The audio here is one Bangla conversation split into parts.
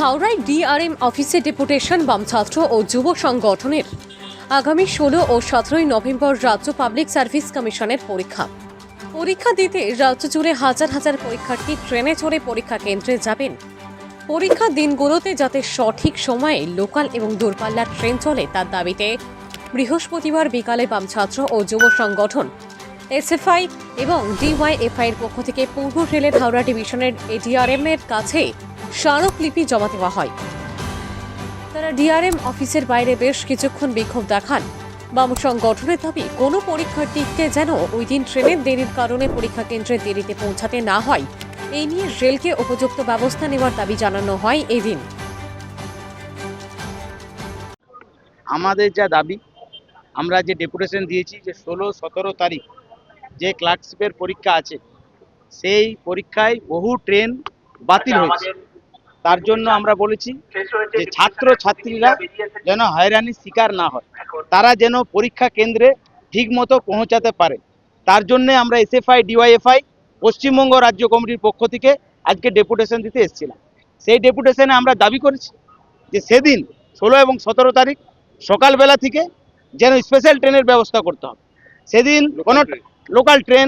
হাওড়ায় ডিআরএম অফিসে ডেপুটেশন বাম ছাত্র ও যুব সংগঠনের। আগামী ষোলো ও সতেরোই নভেম্বর রাজ্য পাবলিক সার্ভিস কমিশনের পরীক্ষা। পরীক্ষা দিতে রাজ্য জুড়ে হাজার হাজার পরীক্ষার্থী ট্রেনে চড়ে পরীক্ষা কেন্দ্রে যাবেন। পরীক্ষা দিনগুলোতে যাতে সঠিক সময়ে লোকাল এবং দূরপাল্লার ট্রেন চলে তার দাবিতে বৃহস্পতিবার বিকালে বাম ছাত্র ও যুব সংগঠন, এসএফআই এবং ডিওয়াইএফআই এর পক্ষ থেকে পূর্ব রেলের হাওড়া ডিভিশনের এডিআরএম এর কাছে স্মারকলিপি জমা দেওয়া হয়। তারা ডিআরএম অফিসের বাইরে বেশ কিছুক্ষণ বিক্ষোভ দেখান। বাম সংগঠনের দাবি, কোনো পরীক্ষার্থীকে যেন ওই দিন ট্রেনের দেরির কারণে পরীক্ষা কেন্দ্রে দেরিতে পৌঁছাতে না হয়। এই নিয়ে রেলকে উপযুক্ত ব্যবস্থা নেওয়ার দাবি জানানো হয় এদিন। আমাদের যা দাবি, আমরা যে ডেপুটেশন দিয়েছি যে ষোলো, সতেরো তারিখ যে ক্লার্কশিপের পরীক্ষা আছে, সেই পরীক্ষায় বহু ট্রেন বাতিল হয়েছে। তার জন্য আমরা বলেছি যে ছাত্র ছাত্রীরা যেন হয়রানির শিকার না হয়। তারা যেন পরীক্ষা কেন্দ্রে ঠিকমতো পৌঁছাতে পারে। তার জন্য আমরা এসএফআই ডিওয়াইএফআই পশ্চিমবঙ্গ রাজ্য কমিটির পক্ষ থেকে আজকে ডেপুটেশন দিতে এসেছিলাম। সেই ডেপুটেশনে আমরা দাবি করেছি যে সেদিন ষোলো এবং সতেরো তারিখ সকালবেলা থেকে যেন স্পেশাল ট্রেনের ব্যবস্থা করতে হবে। সেদিন কোনো লোকাল ট্রেন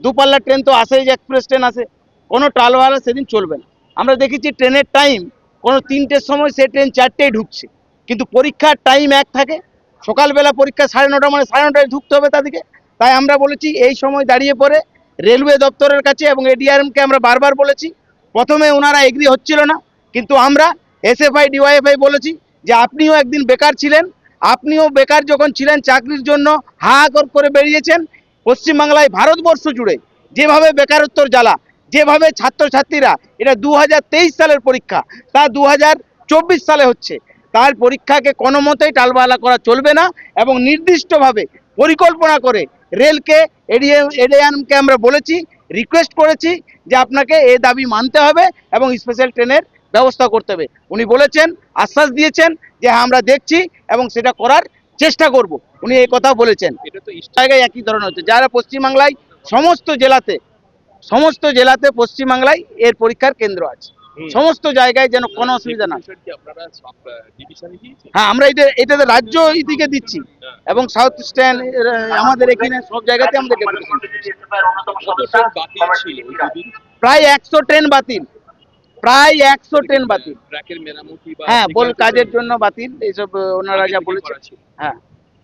দুপাল্লা ট্রেন তো আসে যে এক্সপ্রেস ট্রেন আসে কোনো ট্রালওয়ালা সেদিন চলবে না। আমরা দেখেছি ট্রেনের টাইম কোনো তিনটের সময় সে ট্রেন চারটেই ঢুকছে। কিন্তু পরীক্ষার টাইম এক থাকে, সকালবেলা পরীক্ষা সাড়ে নটা মানে সাড়ে নটায় ঢুকতে হবে তাদেরকে। তাই আমরা বলেছি এই সময় দাঁড়িয়ে পড়ে রেলওয়ে দপ্তরের কাছে এবং এডিআরএমকে আমরা বারবার বলেছি, প্রথমে ওনারা এগ্রি হচ্ছিল না, কিন্তু আমরা এসএফআই ডিওয়াইএফআই বলেছি যে আপনিও একদিন বেকার ছিলেন, আপনিও বেকার যখন ছিলেন, চাকরির জন্য হাহাকর করে বেরিয়েছেন। পশ্চিমবাংলায় ভারতবর্ষ জুড়ে যেভাবে বেকারত্বর জ্বালা যেভাবে ছাত্রছাত্রীরা এটা দু হাজার তেইশ সালের পরীক্ষা তা দু হাজার চব্বিশ সালে হচ্ছে। তার পরীক্ষাকে কোনো মতেই টালবালা করা চলবে না এবং নির্দিষ্টভাবে পরিকল্পনা করে রেলকে এডিএম এডিএমকে আমরা বলেছি রিকোয়েস্ট করেছি যে আপনাকে এ দাবি মানতে হবে এবং স্পেশাল ট্রেনের ব্যবস্থা করতে হবে। উনি বলেছেন আশ্বাস দিয়েছেন যে হ্যাঁ আমরা দেখছি এবং সেটা করার চেষ্টা করব। উনি এই কথা বলেছেন। এটা তো জায়গায় একই ধরনের হচ্ছে। যারা পশ্চিমবাংলায় সমস্ত জেলাতে সমস্ত জেলাতে পশ্চিমবাংলায় এর পরীক্ষার কেন্দ্র আছে। সমস্ত জায়গায় যেন কোনো অসুবিধা না হয়। হ্যাঁ আমরা এটা এটাতে রাজ্য দিকে দিচ্ছি। এবং সাউথ ইস্টার্ন আমাদের এখানে সব জায়গাতে আমাদের ওই দুদিন। প্রায় একশো ট্রেন বাতিল। প্রায় একশো ট্রেন বাতিল। হ্যাঁ বল কাজের জন্য বাতিল এইসব ওনারা যা বলেছে। হ্যাঁ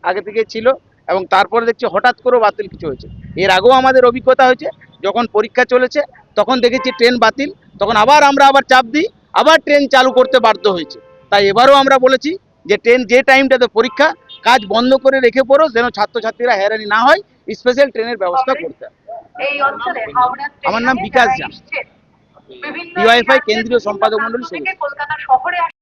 আগে থেকে ছিল। এবং তারপরে দেখছি হঠাৎ করে বাতিল কিছু হয়েছে। এর আগেও আমাদের অভিজ্ঞতা হয়েছে। যখন পরীক্ষা চলেছে তখন দেখেছি ট্রেন বাতিল তখন আবার আমরা আবার চাপ দিই আবার ট্রেন চালু করতে বাধ্য হয়েছে। তাই এবারও আমরা বলেছি যে ট্রেন যে টাইমটাতে পরীক্ষা কাজ বন্ধ করে রেখে পড়ো যেন ছাত্রছাত্রীরা হয়রানি না হয় স্পেশাল ট্রেনের ব্যবস্থা করতে আমার নাম বিকাশ রাজ্যের কেন্দ্রীয় সম্পাদক প্রান্ত